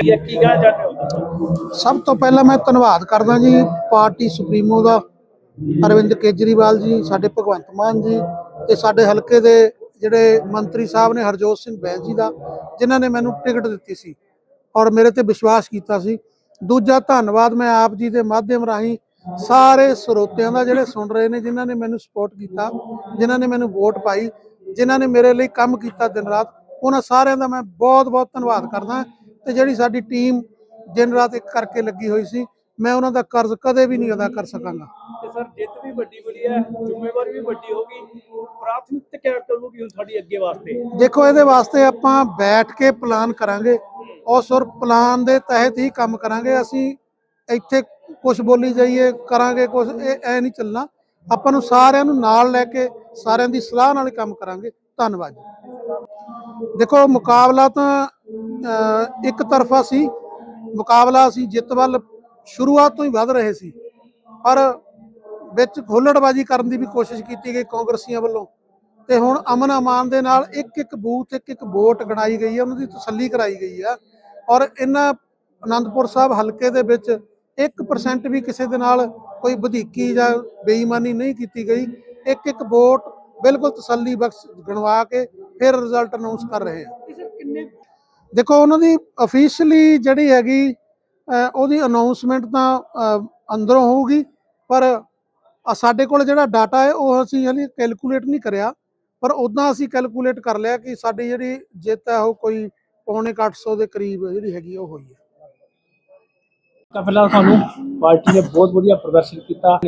ਕੀ ਕੀ ਕਹਿਣਾ ਚਾਹੁੰਦੇ ਹੋ? ਸਭ ਤੋਂ ਪਹਿਲਾਂ ਮੈਂ ਧੰਨਵਾਦ ਕਰਦਾ ਜੀ, ਪਾਰਟੀ ਸੁਪਰੀਮੋ ਦਾ, ਅਰਵਿੰਦ ਕੇਜਰੀਵਾਲ ਜੀ, ਸਾਡੇ ਭਗਵੰਤ ਮਾਨ ਜੀ ਤੇ ਸਾਡੇ ਹਲਕੇ ਦੇ ਜਿਹੜੇ ਮੰਤਰੀ ਸਾਹਿਬ ਨੇ, ਹਰਜੋਤ ਸਿੰਘ ਬੈਂਸ ਜੀ ਦਾ, ਜਿਨ੍ਹਾਂ ਨੇ ਮੈਨੂੰ ਟਿਕਟ ਦਿੱਤੀ ਸੀ ਔਰ ਮੇਰੇ ਤੇ ਵਿਸ਼ਵਾਸ ਕੀਤਾ ਸੀ। ਦੂਜਾ ਧੰਨਵਾਦ ਮੈਂ ਆਪ ਜੀ ਦੇ ਮਾਧਿਅਮ ਰਾਹੀਂ ਸਾਰੇ ਸਰੋਤਿਆਂ ਦਾ ਜਿਹੜੇ ਸੁਣ ਰਹੇ ਨੇ, ਜਿਨ੍ਹਾਂ ਨੇ ਮੈਨੂੰ ਸਪੋਰਟ ਕੀਤਾ, ਜਿਨ੍ਹਾਂ ਨੇ ਮੈਨੂੰ ਵੋਟ ਪਾਈ, ਜਿਨ੍ਹਾਂ ਨੇ ਮੇਰੇ ਲਈ ਕੰਮ ਕੀਤਾ ਦਿਨ ਰਾਤ, ਉਹਨਾਂ ਸਾਰਿਆਂ ਦਾ ਮੈਂ ਬਹੁਤ ਬਹੁਤ ਧੰਨਵਾਦ ਕਰਦਾ। ਤੇ ਜਿਹੜੀ ਸਾਡੀ ਟੀਮ ਦਿਨ ਰਾਤ ਇੱਕ ਕਰਕੇ ਲੱਗੀ ਹੋਈ ਸੀ ਮੈਂ ਉਹਨਾਂ ਦਾ ਕਰਜ਼ ਕਦੇ ਵੀ ਨਹੀਂ ਅਦਾ ਕਰ ਸਕਾਂਗਾ। ਤੇ ਸਰ ਜਿੱਤ ਵੀ ਵੱਡੀ ਬੜੀ ਹੈ ਜ਼ਿੰਮੇਵਾਰੀ ਵੀ ਵੱਡੀ ਹੋਗੀ ਪ੍ਰਾਥਮਿਕਤਾ ਕਿਆ ਕਰੂਗੀ ਹੁਣ ਸਾਡੀ ਅੱਗੇ ਵਾਸਤੇ। ਦੇਖੋ ਇਹਦੇ ਵਾਸਤੇ ਆਪਾਂ ਬੈਠ ਕੇ ਪਲਾਨ ਕਰਾਂਗੇ। ਉਸ ਔਰ ਪਲਾਨ ਦੇ ਤਹਿਤ ਹੀ ਕੰਮ ਕਰਾਂਗੇ। ਅਸੀਂ ਇੱਥੇ ਕੁਝ ਬੋਲੀ ਜਾਈਏ ਕਰਾਂਗੇ ਕੁਝ ਇਹ ਐ ਨਹੀਂ ਚੱਲਣਾ। ਆਪਾਂ ਨੂੰ ਸਾਰਿਆਂ ਨੂੰ ਨਾਲ ਲੈ ਕੇ ਸਾਰਿਆਂ ਦੀ ਸਲਾਹ ਨਾਲ ਕੰਮ ਕਰਾਂਗੇ। ਧੰਨਵਾਦ ਜੀ। ਦੇਖੋ, ਮੁਕਾਬਲਾ ਤਾਂ ਇੱਕ ਤਰਫਾ ਸੀ। ਮੁਕਾਬਲਾ ਅਸੀਂ ਜਿੱਤ ਵੱਲ ਸ਼ੁਰੂਆਤ ਤੋਂ ਹੀ ਵੱਧ ਰਹੇ ਸੀ। ਪਰ ਵਿੱਚ ਖੋਲੜਬਾਜੀ ਕਰਨ ਦੀ ਵੀ ਕੋਸ਼ਿਸ਼ ਕੀਤੀ ਗਈ ਕਾਂਗਰਸੀਆਂ ਵੱਲੋਂ। ਤੇ ਹੁਣ ਅਮਨ ਅਮਾਨ ਦੇ ਨਾਲ ਇੱਕ ਇੱਕ ਬੂਥ, ਇੱਕ ਇੱਕ ਵੋਟ ਗਣਾਈ ਗਈ ਹੈ, ਉਹਨਾਂ ਦੀ ਤਸੱਲੀ ਕਰਾਈ ਗਈ ਆ ਔਰ ਇਹਨਾਂ ਆਨੰਦਪੁਰ ਸਾਹਿਬ ਹਲਕੇ ਦੇ ਵਿੱਚ 1% ਵੀ ਕਿਸੇ ਦੇ ਨਾਲ ਕੋਈ ਵਧੀਕੀ ਜਾਂ ਬੇਈਮਾਨੀ ਨਹੀਂ ਕੀਤੀ ਗਈ। ਇੱਕ ਇੱਕ ਵੋਟ ਬਿਲਕੁਲ ਤਸੱਲੀ ਬਖਸ਼ ਗਣਵਾ ਕੇ ਫਿਰ ਰਿਜ਼ਲਟ ਅਨਾਉਂਸ ਕਰ ਰਹੇ ਕਿੰਨੇ ਦੇਖੋ ਉਹਨਾਂ ਦੀ ਅਫੀਸ਼ੀਅਲੀ ਜਿਹੜੀ ਹੈਗੀ ਉਹਦੀ ਅਨਾਉਂਸਮੈਂਟ ਤਾਂ ਅੰਦਰੋਂ ਹੋਊਗੀ ਪਰ ਸਾਡੇ ਕੋਲ ਜਿਹੜਾ ਡਾਟਾ ਹੈ ਉਹ ਅਸੀਂ ਹਲੇ ਕੈਲਕੂਲੇਟ ਨਹੀਂ ਕਰਿਆ। ਪਰ ਉਦਾਂ ਅਸੀਂ ਕੈਲਕੂਲੇਟ ਕਰ ਲਿਆ ਕਿ ਸਾਡੀ ਜਿਹੜੀ ਜਿੱਤ ਹੈ ਉਹ ਕੋਈ ਪੌਣੇ ਕੁ ਅੱਠ ਸੌ ਦੇ ਕਰੀਬ ਜਿਹੜੀ ਹੈਗੀ ਉਹ ਹੋਈ ਹੈ। ਤਾਂ ਪਹਿਲਾਂ ਤੁਹਾਨੂੰ ਪਾਰਟੀ ਨੇ ਬਹੁਤ ਵਧੀਆ ਪ੍ਰਦਰਸ਼ਨ ਕੀਤਾ।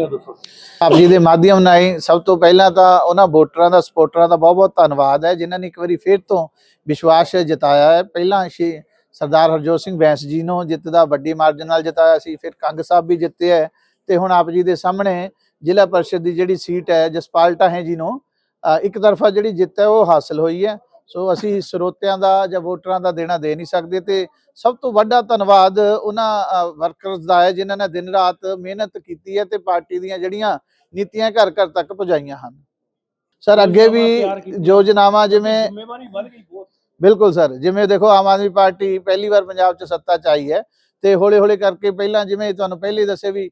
ਆਪ ਜੀ ਦੇ ਮਾਧਿਅਮ ਨਾਲ ਸਭ ਤੋਂ ਪਹਿਲਾਂ ਤਾਂ ਉਹਨਾਂ ਵੋਟਰਾਂ ਦਾ ਸਪੋਰਟਰਾਂ ਦਾ ਬਹੁਤ ਬਹੁਤ ਧੰਨਵਾਦ ਹੈ। ਜਿਨ੍ਹਾਂ ਨੇ ਇੱਕ ਵਾਰੀ ਫਿਰ ਤੋਂ ਵਿਸ਼ਵਾਸ ਜਤਾਇਆ ਹੈ। ਪਹਿਲਾਂ ਸ਼੍ਰੀ ਸਰਦਾਰ ਹਰਜੋਤ ਸਿੰਘ ਬੈਂਸ ਜੀ ਨੂੰ ਜਿੱਤ ਦਾ ਵੱਡੀ ਮਾਰਜਨ ਨਾਲ ਜਿਤਾਇਆ ਸੀ, ਫਿਰ ਕੰਗ ਸਾਹਿਬ ਵੀ ਜਿੱਤੇ ਹੈ ਤੇ ਹੁਣ ਆਪ ਜੀ ਦੇ ਸਾਹਮਣੇ ਜ਼ਿਲ੍ਹਾ ਪਰਿਸ਼ਦ ਦੀ ਜਿਹੜੀ ਸੀਟ ਹੈ, ਜਸਪਾਲ ਟਾਹੇ ਜੀ ਨੂੰ ਇੱਕ ਤਰਫਾ ਜਿਹੜੀ ਜਿੱਤ ਹੈ ਉਹ ਹਾਸਲ ਹੋਈ ਹੈ। ਸੋ ਅਸੀਂ ਸਰੋਤਿਆਂ ਦਾ ਜਾਂ ਵੋਟਰਾਂ ਦਾ ਦੇਣਾ ਦੇ ਨਹੀਂ ਸਕਦੇ ਤੇ ਸਭ ਤੋਂ ਵੱਡਾ ਧੰਨਵਾਦ ਉਹਨਾਂ ਵਰਕਰਸ ਦਾ ਹੈ ਜਿਨ੍ਹਾਂ ਨੇ ਦਿਨ ਰਾਤ ਮਿਹਨਤ ਕੀਤੀ ਹੈ ਤੇ ਪਾਰਟੀ ਦੀਆਂ ਜਿਹੜੀਆਂ ਨੀਤੀਆਂ ਘਰ ਘਰ ਤੱਕ ਪਹੁੰਚਾਈਆਂ ਹਨ ਸਰ ਅੱਗੇ ਵੀ। ਯੋਜਨਾਵਾਂ ਜਿਵੇਂ ਜ਼ਿੰਮੇਵਾਰੀ ਵੱਧ ਗਈ ਬਹੁਤ ਬਿਲਕੁਲ ਸਰ ਜਿਵੇਂ ਦੇਖੋ ਆਮ ਆਦਮੀ ਪਾਰਟੀ ਪਹਿਲੀ ਵਾਰ ਪੰਜਾਬ 'ਚ ਸੱਤਾ 'ਚ ਆਈ ਹੈ ਤੇ ਹੌਲੇ ਹੌਲੇ ਕਰਕੇ ਪਹਿਲਾਂ ਜਿਵੇਂ ਤੁਹਾਨੂੰ ਪਹਿਲੇ ਦੱਸੇ ਵੀ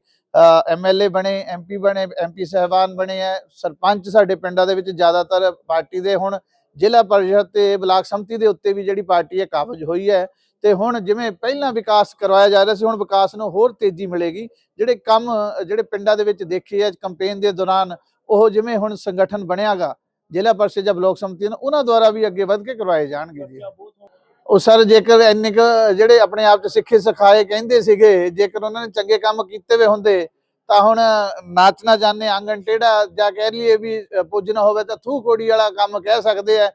ਐਮਐਲਏ ਬਣੇ ਐਮਪੀ ਬਣੇ ਐਮਪੀ ਸਹਿਬਾਨ ਬਣੇ ਹੈ ਸਰਪੰਚ ਸਾਡੇ ਪਿੰਡਾਂ ਦੇ ਵਿੱਚ ਜ਼ਿਆਦਾਤਰ ਪਾਰਟੀ ਦੇ ਹੁਣ ਜ਼ਿਲ੍ਹਾ ਪਰਿਸ਼ਦ ਤੇ ਬਲਾਕ ਸੰਮਤੀ ਦੇ ਉੱਤੇ ਵੀ ਜਿਹੜੀ ਪਾਰਟੀ ਹੈ ਕਾਬਜ ਹੋਈ ਹੈ ਤੇ ਹੁਣ ਜਿਵੇਂ ਪਹਿਲਾਂ ਵਿਕਾਸ ਕਰਵਾਇਆ ਜਾ ਰਿਹਾ ਸੀ, ਹੁਣ ਵਿਕਾਸ ਨੂੰ ਹੋਰ ਤੇਜ਼ੀ ਮਿਲੇਗੀ। ਜਿਹੜੇ ਕੰਮ, ਜਿਹੜੇ ਪਿੰਡਾਂ ਦੇ ਵਿੱਚ ਦੇਖੇ ਆ, ਕੈਂਪੇਨ ਦੇ ਦੌਰਾਨ ਉਹ ਜਿਵੇਂ ਹੁਣ ਸੰਗਠਨ ਬਣਿਆਗਾ, ਜ਼ਿਲ੍ਹਾ ਪਰਿਸ਼ਦ ਜਾਂ ਬਲਾਕ ਸੰਮਤੀ ਨੂੰ, ਉਹਨਾਂ ਦੁਆਰਾ ਵੀ ਅੱਗੇ ਵੱਧ ਕੇ ਕਰਵਾਏ ਜਾਣਗੇ ਜੀ। ਉਹ ਸਰ ਜੇਕਰ ਇੰਨੇ ਕੁ ਜਿਹੜੇ ਆਪਣੇ ਆਪ ਚ ਸਿੱਖੇ ਸਿਖਾਏ ਕਹਿੰਦੇ ਸੀਗੇ, ਜੇਕਰ ਉਹਨਾਂ ਨੇ ਚੰਗੇ ਕੰਮ ਕੀਤੇ ਵੇ ਹੁੰਦੇ ਤਾਂ ਹੁਣ ਨਾਚਣਾ ਜਾਣੇ ਆਂਗਣ ਟੇੜਾ ਜਾਂ ਕਹਿ ਲਈਏ ਵੀ ਪੁੱਜਣਾ ਹੋਵੇ ਤਾਂ ਥੂ ਕੋੜੀ ਵਾਲਾ ਕੰਮ ਕਹਿ ਸਕਦੇ ਆ।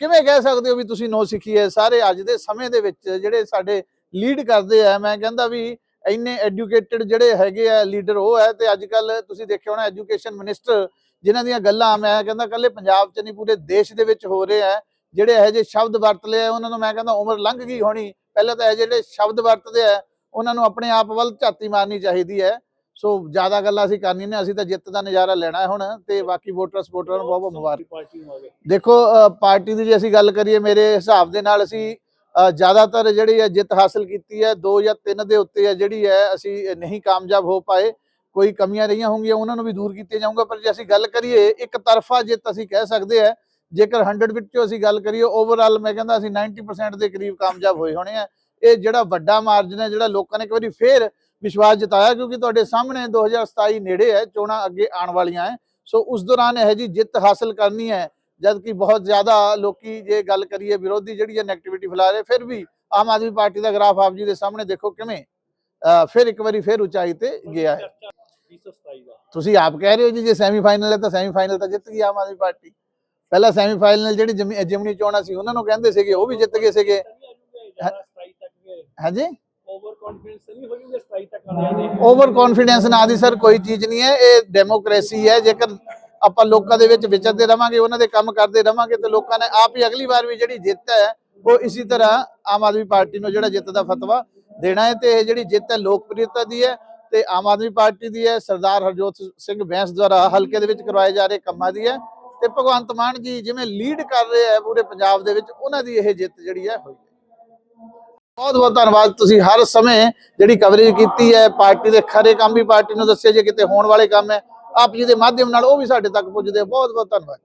ਕਿਵੇਂ ਕਹਿ ਸਕਦੇ ਹੋ ਵੀ ਤੁਸੀਂ ਨੋ ਸਿੱਖੀ ਹੈ ਸਾਰੇ ਅੱਜ ਦੇ ਸਮੇਂ ਦੇ ਵਿੱਚ ਜਿਹੜੇ ਸਾਡੇ ਲੀਡ ਕਰਦੇ ਆ ਮੈਂ ਕਹਿੰਦਾ ਵੀ ਇੰਨੇ ਐਜੂਕੇਟਿਡ ਜਿਹੜੇ ਹੈਗੇ ਆ ਲੀਡਰ ਉਹ ਹੈ ਤੇ ਅੱਜ ਕੱਲ ਤੁਸੀਂ ਦੇਖਿਆ ਹੋਣਾ ਐਜੂਕੇਸ਼ਨ ਮਿਨਿਸਟਰ ਜਿਨ੍ਹਾਂ ਦੀਆਂ ਗੱਲਾਂ ਮੈਂ ਕਹਿੰਦਾ ਕੱਲੇ ਪੰਜਾਬ 'ਚ ਨਹੀਂ ਪੂਰੇ ਦੇਸ਼ ਦੇ ਵਿੱਚ ਹੋ ਰਹੇ ਆ। ਜਿਹੜੇ ਇਹੋ ਜਿਹੇ ਸ਼ਬਦ ਵਰਤ ਲਏ ਆ, ਉਹਨਾਂ ਨੂੰ ਮੈਂ ਕਹਿੰਦਾ ਉਮਰ ਲੰਘ ਗਈ ਹੋਣੀ। ਪਹਿਲਾਂ ਤਾਂ ਇਹ ਜਿਹੜੇ ਸ਼ਬਦ ਵਰਤਦੇ ਆ ਉਹਨਾਂ ਨੂੰ ਆਪਣੇ ਆਪ ਵੱਲ ਝਾਤੀ ਮਾਰਨੀ ਚਾਹੀਦੀ ਹੈ। ਸੋ ਜ਼ਿਆਦਾ ਗੱਲਾਂ ਅਸੀਂ ਕਰਨੀ ਨੇ ਅਸੀਂ ਤਾਂ ਜਿੱਤ ਦਾ ਨਜ਼ਾਰਾ ਲੈਣਾ ਹੁਣ ਤੇ ਬਾਕੀ ਵੋਟਰ ਸਪੋਰਟਰਾਂ ਨੂੰ ਬਹੁਤ ਬਹੁਤ ਮੁਬਾਰਕ ਦੇਖੋ ਪਾਰਟੀ ਦੀ ਜੇ ਅਸੀਂ ਗੱਲ ਕਰੀਏ ਮੇਰੇ ਹਿਸਾਬ ਦੇ ਨਾਲ ਅਸੀਂ ਜ਼ਿਆਦਾਤਰ ਜਿਹੜੀ ਹੈ ਜਿੱਤ ਹਾਸਲ ਕੀਤੀ ਹੈ ਦੋ ਜਾਂ ਤਿੰਨ ਦੇ ਉੱਤੇ ਹੈ ਜਿਹੜੀ ਹੈ ਅਸੀਂ ਨਹੀਂ ਕਾਮਯਾਬ ਹੋ ਪਾਏ ਕੋਈ ਕਮੀਆਂ ਰਹੀਆਂ ਹੋਣਗੀਆਂ ਉਹਨਾਂ ਨੂੰ ਵੀ ਦੂਰ ਕੀਤੀਆਂ ਜਾਊਗਾ ਪਰ ਜੇ ਅਸੀਂ ਗੱਲ ਕਰੀਏ ਇੱਕ ਤਰਫਾ ਜਿੱਤ ਅਸੀਂ ਕਹਿ ਸਕਦੇ ਆ ਜੇਕਰ 100 ਵਿੱਚੋਂ ਅਸੀਂ ਗੱਲ ਕਰੀਏ ਓਵਰਆਲ ਮੈਂ ਕਹਿੰਦਾ ਅਸੀਂ 90% ਦੇ ਕਰੀਬ ਕਾਮਯਾਬ ਹੋਏ ਹੋਣੇ ਆ ਇਹ ਜਿਹੜਾ ਵੱਡਾ ਮਾਰਜਨ ਹੈ, ਜਿਹੜਾ ਲੋਕਾਂ ਨੇ ਇੱਕ ਵਾਰੀ ਫੇਰ ਵਿਸ਼ਵਾਸ ਜਤਾਇਆ ਕਿਉਂਕਿ ਤੁਹਾਡੇ ਸਾਹਮਣੇ 2027 ਨੇੜੇ ਹੈ, ਚੋਣਾਂ ਅੱਗੇ ਆਉਣ ਵਾਲੀਆਂ ਹੈ। ਸੋ ਉਸ ਦੌਰਾਨ ਇਹ ਜੀ ਜਿੱਤ ਹਾਸਲ ਕਰਨੀ ਹੈ ਜਦ ਕਿ ਬਹੁਤ ਜ਼ਿਆਦਾ ਲੋਕੀ ਜੇ ਗੱਲ ਕਰੀਏ ਵਿਰੋਧੀ ਜਿਹੜੀ ਹੈ ਨੈਗੇਟਿਵਿਟੀ ਫੈਲਾ ਰਹੇ, ਫਿਰ ਵੀ ਆਮ ਆਦਮੀ ਪਾਰਟੀ ਦਾ ਗ੍ਰਾਫ ਆਪ ਜੀ ਦੇ ਸਾਹਮਣੇ ਦੇਖੋ ਕਿਵੇਂ ਫਿਰ ਇੱਕ ਵਾਰੀ ਫਿਰ ਉਚਾਈ ਤੇ ਗਿਆ ਹੈ। ਤੁਸੀਂ ਆਪ ਕਹਿ ਰਹੇ ਹੋ ਜੀ, ਜੇ ਸੈਮੀਫਾਈਨਲ ਹੈ ਤਾਂ ਸੈਮੀਫਾਈਨਲ ਤਾਂ ਜਿੱਤ ਗਈ ਆਮ ਆਦਮੀ ਪਾਰਟੀ। ਪਹਿਲਾਂ ਸੈਮੀਫਾਈਨਲ ਜਿਹੜੀ ਜਿਮਨੀ ਚੋਣਾਂ ਸੀ ਉਹਨਾਂ ਨੂੰ ਕਹਿੰਦੇ ਸੀਗੇ, ਉਹ ਵੀ ਜਿੱਤ ਗਏ ਸੀਗੇ। ਹਾਂਜੀ? ਓਵਰ ਕੌਨਫੀਡੈਂਸ ਨਹੀਂ ਹੋਈ 27 ਤੱਕ ਆ ਜਾਂਦੇ ਓਵਰ ਕੌਨਫੀਡੈਂਸ ਨਾ ਦੀ ਸਰ ਕੋਈ ਚੀਜ਼ ਨਹੀਂ ਹੈ। ਇਹ ਡੈਮੋਕ੍ਰੇਸੀ ਹੈ। ਜੇਕਰ ਆਪਾਂ ਲੋਕਾਂ ਦੇ ਵਿੱਚ ਵਿਚਰਦੇ ਰਵਾਂਗੇ ਉਹਨਾਂ ਦੇ ਕੰਮ ਕਰਦੇ ਰਵਾਂਗੇ ਤੇ ਲੋਕਾਂ ਨੇ ਆਪ ਹੀ ਅਗਲੀ ਵਾਰ ਵੀ ਜਿਹੜੀ ਜਿੱਤ ਹੈ ਉਹ ਇਸੇ ਤਰ੍ਹਾਂ ਆਮ ਆਦਮੀ ਪਾਰਟੀ ਨੂੰ ਜਿਹੜਾ ਜਿੱਤ ਦਾ ਫਤਵਾ ਦੇਣਾ ਹੈ ਤੇ ਇਹ ਜਿਹੜੀ ਜਿੱਤ ਹੈ ਲੋਕਪ੍ਰਿਯਤਾ ਦੀ ਹੈ ਤੇ ਆਮ ਆਦਮੀ ਪਾਰਟੀ ਦੀ ਹੈ। ਸਰਦਾਰ ਹਰਜੋਤ ਸਿੰਘ ਬੈਂਸ ਦੁਆਰਾ ਹਲਕੇ ਦੇ ਵਿੱਚ ਕਰਵਾਏ ਜਾ ਰਹੇ ਕੰਮਾਂ ਦੀ ਹੈ ਤੇ ਭਗਵੰਤ ਮਾਨ ਜੀ ਜਿਵੇਂ ਲੀਡ ਕਰ ਰਹੇ ਹੈ ਪੂਰੇ ਪੰਜਾਬ ਦੇ ਵਿੱਚ ਉਹਨਾਂ ਦੀ ਇਹ ਜਿੱਤ ਜਿਹੜੀ ਹੈ ਹੋਈ ਹੈ। ਬਹੁਤ ਬਹੁਤ ਧੰਨਵਾਦ। ਤੁਸੀਂ ਹਰ ਸਮੇਂ ਜਿਹੜੀ ਕਵਰੇਜ ਕੀਤੀ ਹੈ, ਪਾਰਟੀ ਦੇ ਖਰੇ ਕੰਮ ਵੀ ਪਾਰਟੀ ਨੂੰ ਦੱਸਿਆ, ਜੇ ਕਿਤੇ ਹੋਣ ਵਾਲੇ ਕੰਮ ਹੈ, ਆਪ ਜੀ ਦੇ ਮਾਧਿਅਮ ਨਾਲ ਉਹ ਵੀ ਸਾਡੇ ਤੱਕ ਪੁੱਜਦੇ ਬਹੁਤ ਬਹੁਤ ਧੰਨਵਾਦ।